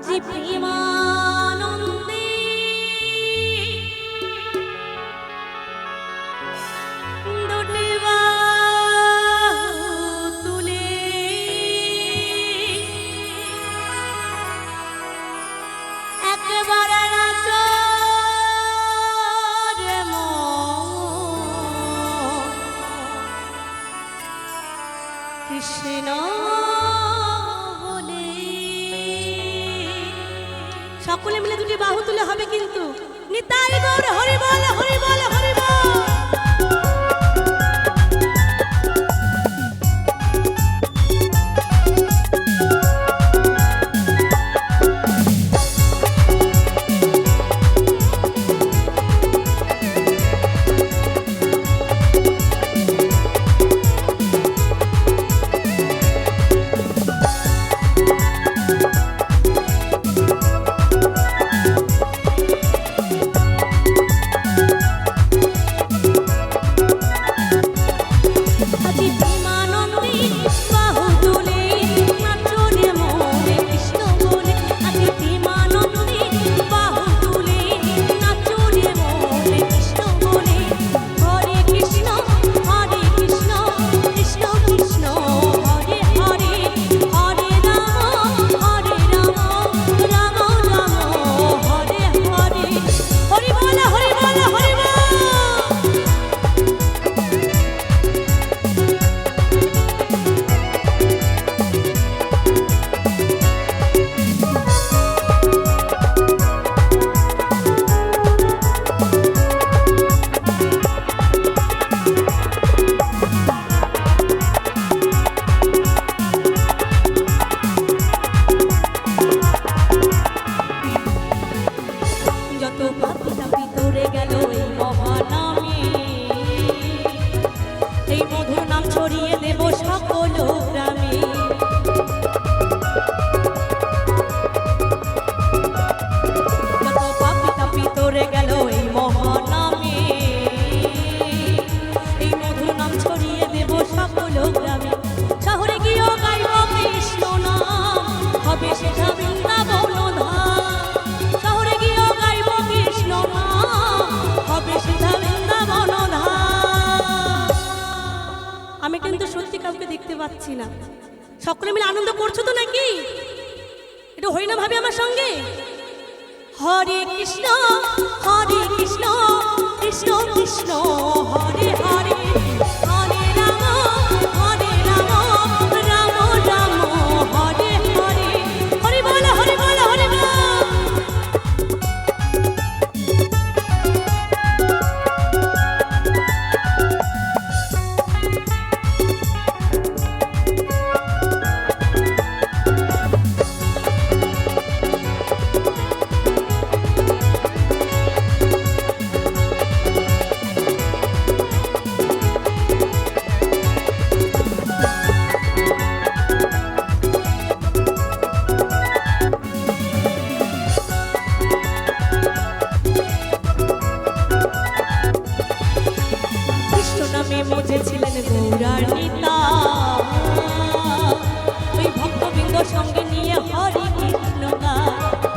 আজি প্রেমা সকলে মিলে দুটি বাহু তুলে হবে কিন্তু। নিতাই গৌর হরি বল হরি বল হরি পাচ্ছি না। সকলে মিলে আনন্দ করছ তো নাকি? এটা হই না ভাবি আমার সঙ্গে? হরে কৃষ্ণ হরে কৃষ্ণ কৃষ্ণ কৃষ্ণ, হরে হরে হরে কৃষ্ণ গান